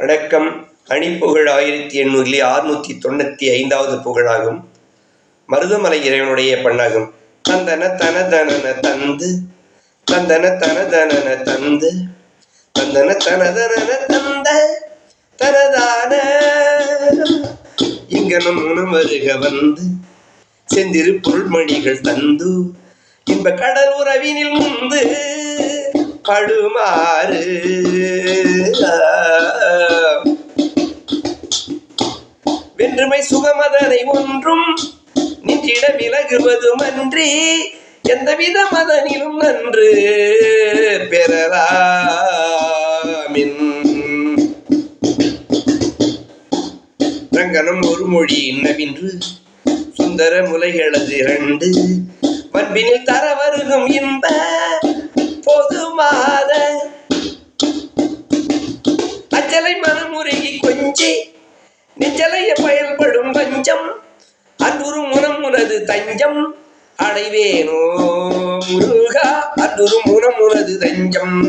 வணக்கம். அணிப்புகழ் ஆயிரத்தி எண்ணூறில் ஆறுநூற்றி தொண்ணூற்றி ஐந்தாவது புகழாகும். மருதமலை இறைவனுடைய பண்ணாகும். தந்தன தன தனன தந்து. தந்தன தன தனன தந்து. தந்தன தன தனன தந்த. தனதான. இங்கனும் வருக வந்து. செந்திரு பொருள்மணிகள் தந்து. இன்ப கடல் உறவினில் முந்து. படுமாறு. வென்றுமை சுகமதனை ஒன்றும் நின்றிட விலகுவதுமன்றி எந்தவித மதனிலும் நன்று பெறலாமின். ரங்கனம் ஒரு மொழி இன்னவின்று சுந்தர முலைகளது இரண்டு பண்பினில் தர வருகும் இன்ப நிச்சலைய பயன்படும் பஞ்சம். அன்றுரு முனம் உனது தஞ்சம். அடைவேனோ முருகா அன்றுரு முனம் உனது தஞ்சம்.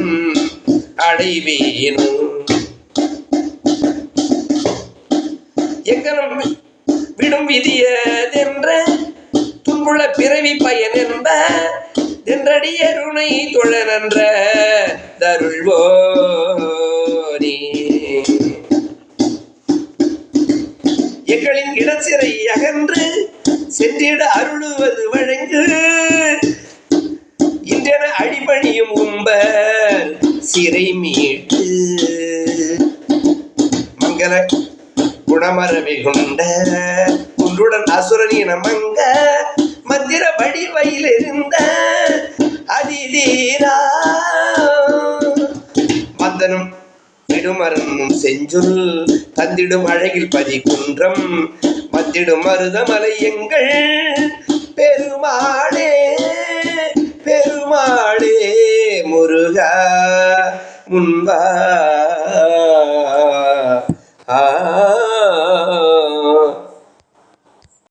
அடைவேனோ. எங்கனும் விடும் விதியதென்ற துன்புள்ள பிறவி பயன் என்ப தென்றடியருணை தொழ நன்ற தருள்வோ எங்களின் இடசிறை அகன்று சென்றிட அருளுவது வழங்கு. இன்றென அடிபணியும் உம்பர் சிறை மீட்டு. மங்கள குணமரவை கொண்ட குன்றுடன் அசுரனின மங்க மந்திர வடிவையில் இருந்த அதிதீரா. மந்தனும் மத்திடும் அருந்தும் செஞ்சுல் தந்திடும் அழகில் பதி குன்றம் மத்திடும் மருதமலை எங்கள் பெருமாளே பெருமாளே முருகா முன்பா. ஆ.